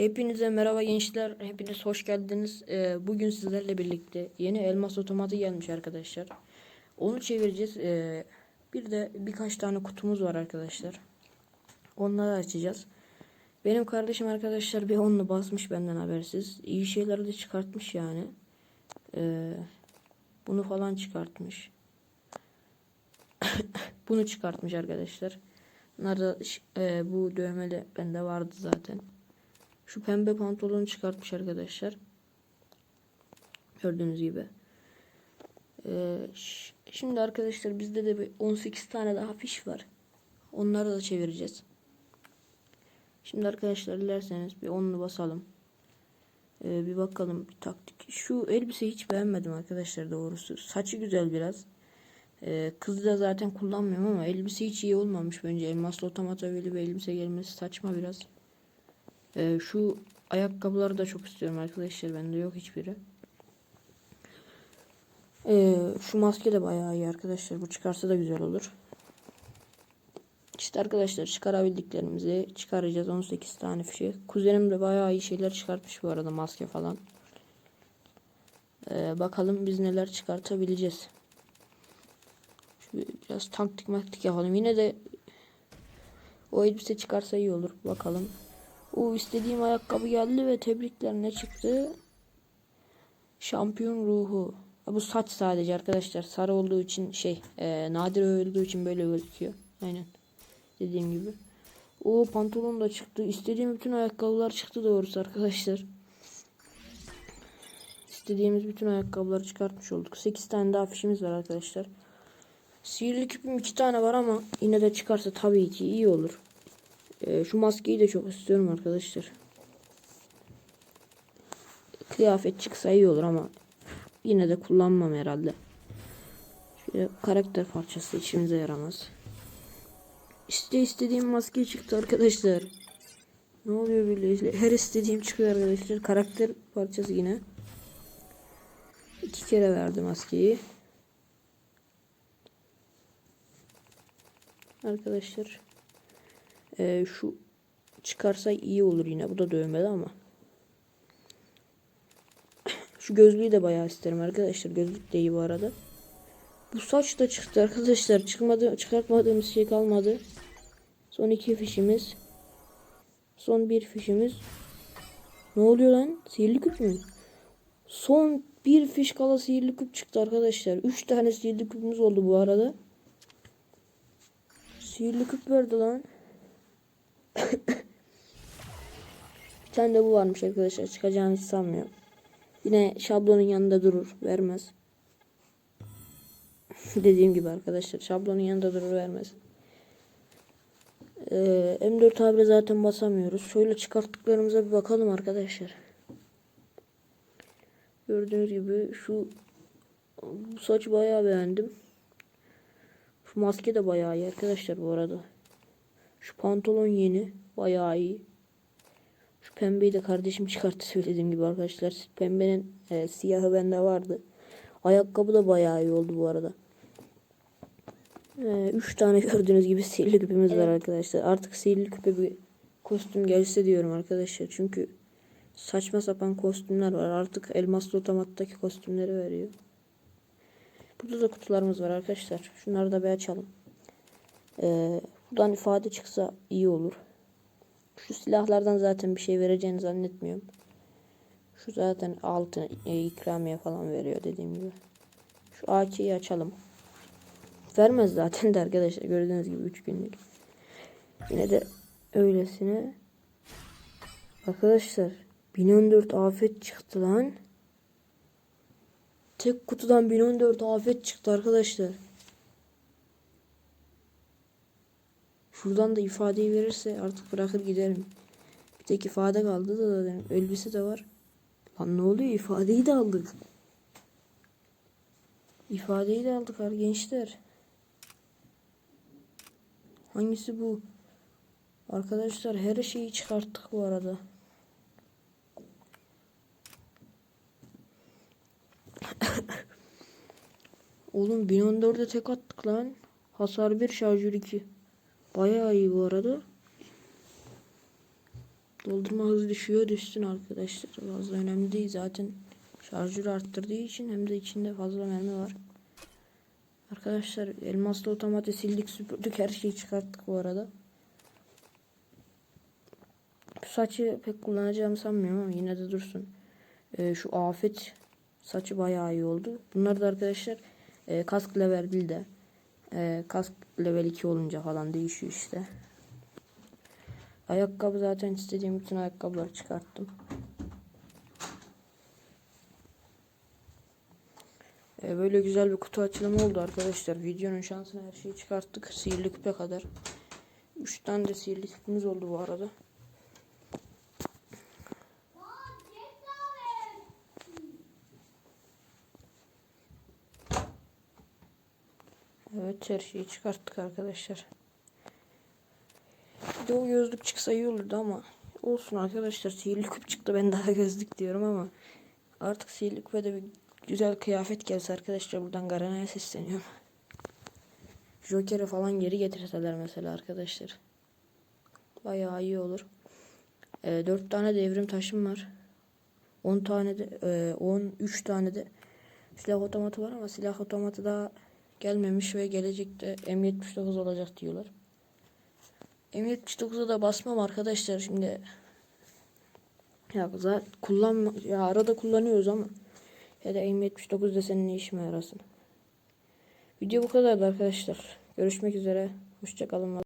Hepinize merhaba gençler. Hepiniz hoş geldiniz. Ee, bugün sizlerle birlikte yeni elmas otomatı gelmiş arkadaşlar. Onu çevireceğiz. Ee, bir de birkaç tane kutumuz var arkadaşlar. Onları açacağız. Benim kardeşim arkadaşlar bir onlu basmış benden habersiz. İyi şeyler de çıkartmış yani. Ee, bunu falan çıkartmış. bunu çıkartmış arkadaşlar. Bunlar da e, bu dövmeli bende vardı zaten. Şu pembe pantolonu çıkartmış arkadaşlar. Gördüğünüz gibi. Ee, şimdi arkadaşlar bizde de bir 18 tane daha fiş var. Onları da çevireceğiz. Şimdi arkadaşlar dilerseniz bir onlu basalım. Ee, bir bakalım bir taktik. Şu elbiseyi hiç beğenmedim arkadaşlar doğrusu. Saçı güzel biraz. Ee, kızı da zaten kullanmıyorum ama elbise hiç iyi olmamış bence. Elmaslı otomata böyle bir elbise gelmesi saçma biraz. Ee, şu ayakkabıları da çok istiyorum arkadaşlar. Bende yok hiçbiri. Ee, şu maske de bayağı iyi arkadaşlar. Bu çıkarsa da güzel olur. İşte arkadaşlar çıkarabildiklerimizi çıkaracağız. 18 tane fişi. Kuzenim de bayağı iyi şeyler çıkartmış bu arada maske falan. Ee, bakalım biz neler çıkartabileceğiz. Şöyle biraz taktik maktik yapalım. Yine de o elbise çıkarsa iyi olur. Bakalım. O istediğim ayakkabı geldi ve tebrikler ne çıktı? Şampiyon ruhu. Bu saç sadece arkadaşlar. Sarı olduğu için şey e, nadir olduğu için böyle gözüküyor. Aynen. Dediğim gibi. O pantolon da çıktı. İstediğim bütün ayakkabılar çıktı doğrusu arkadaşlar. İstediğimiz bütün ayakkabıları çıkartmış olduk. 8 tane daha fişimiz var arkadaşlar. Sihirli küpüm 2 tane var ama yine de çıkarsa tabii ki iyi olur. Ee, şu maskeyi de çok istiyorum arkadaşlar. Kıyafet çıksa iyi olur ama yine de kullanmam herhalde. Şöyle karakter parçası içimize yaramaz. İşte istediğim maske çıktı arkadaşlar. Ne oluyor böyle? Her istediğim çıkıyor arkadaşlar. Karakter parçası yine. İki kere verdi maskeyi. Arkadaşlar. Ee, şu çıkarsa iyi olur yine. Bu da dövmeli ama. Şu gözlüğü de bayağı isterim arkadaşlar. Gözlük de iyi bu arada. Bu saç da çıktı arkadaşlar. Çıkmadı, çıkartmadığımız şey kalmadı. Son iki fişimiz. Son bir fişimiz. Ne oluyor lan? Sihirli küp mü? Son bir fiş kala sihirli küp çıktı arkadaşlar. Üç tane sihirli küpümüz oldu bu arada. Sihirli küp verdi lan. Bir tane de bu varmış arkadaşlar. Çıkacağını hiç sanmıyorum. Yine şablonun yanında durur. Vermez. Dediğim gibi arkadaşlar. Şablonun yanında durur vermez. Ee, M4 abre zaten basamıyoruz. Şöyle çıkarttıklarımıza bir bakalım arkadaşlar. Gördüğünüz gibi şu bu saç bayağı beğendim. Şu maske de bayağı iyi arkadaşlar bu arada. Şu pantolon yeni. Bayağı iyi. Şu pembeyi de kardeşim çıkarttı söylediğim gibi arkadaşlar. Pembenin e, siyahı bende vardı. Ayakkabı da bayağı iyi oldu bu arada. E, üç tane gördüğünüz gibi sihirli küpemiz evet. var arkadaşlar. Artık sihirli küpe bir kostüm gelse diyorum arkadaşlar. Çünkü saçma sapan kostümler var. Artık elmaslı otomattaki kostümleri veriyor. Burada da kutularımız var arkadaşlar. Şunları da bir açalım. Ee, buradan ifade çıksa iyi olur. Şu silahlardan zaten bir şey vereceğini zannetmiyorum. Şu zaten altın e, ikramiye falan veriyor dediğim gibi. Şu AK'yi açalım. Vermez zaten de arkadaşlar gördüğünüz gibi 3 günlük. Yine de öylesine. Arkadaşlar 1014 afet çıktı lan. Tek kutudan 1014 afet çıktı arkadaşlar. Şuradan da ifadeyi verirse artık bırakır giderim. Bir tek ifade kaldı da zaten elbise de var. Lan ne oluyor ifadeyi de aldık. İfadeyi de aldık ar gençler. Hangisi bu? Arkadaşlar her şeyi çıkarttık bu arada. Oğlum 1014'e tek attık lan. Hasar 1 şarjör 2. Bayağı iyi bu arada. Doldurma hızı düşüyor düşsün arkadaşlar. Fazla önemli değil zaten. Şarjörü arttırdığı için hem de içinde fazla mermi var. Arkadaşlar elmaslı otomatik sildik süpürdük her şeyi çıkarttık bu arada. Bu saçı pek kullanacağımı sanmıyorum ama yine de dursun. Ee, şu afet saçı bayağı iyi oldu. Bunlar da arkadaşlar e, kask level 1'de. E, kask level 2 olunca falan değişiyor işte. Ayakkabı zaten istediğim bütün ayakkabıları çıkarttım. E, böyle güzel bir kutu açılımı oldu arkadaşlar. Videonun şansına her şeyi çıkarttık. Sihirli küpe kadar. 3 tane de sihirli küpemiz oldu bu arada. Evet her şeyi çıkarttık arkadaşlar. Bir de o gözlük çıksa iyi olurdu ama olsun arkadaşlar sihirli küp çıktı ben daha gözlük diyorum ama artık sihirli küpe de bir güzel kıyafet gelse arkadaşlar buradan Garana'ya sesleniyorum. Joker'e falan geri getirseler mesela arkadaşlar. Bayağı iyi olur. E, 4 tane de evrim taşım var. 10 tane de e, 13 tane de silah otomatı var ama silah otomatı daha gelmemiş ve gelecekte M79 olacak diyorlar. M79'a da basmam arkadaşlar şimdi. Ya zaten kullanma ya arada kullanıyoruz ama ya da M79 de senin ne işime yarasın. Video bu kadardı arkadaşlar. Görüşmek üzere. Hoşçakalın.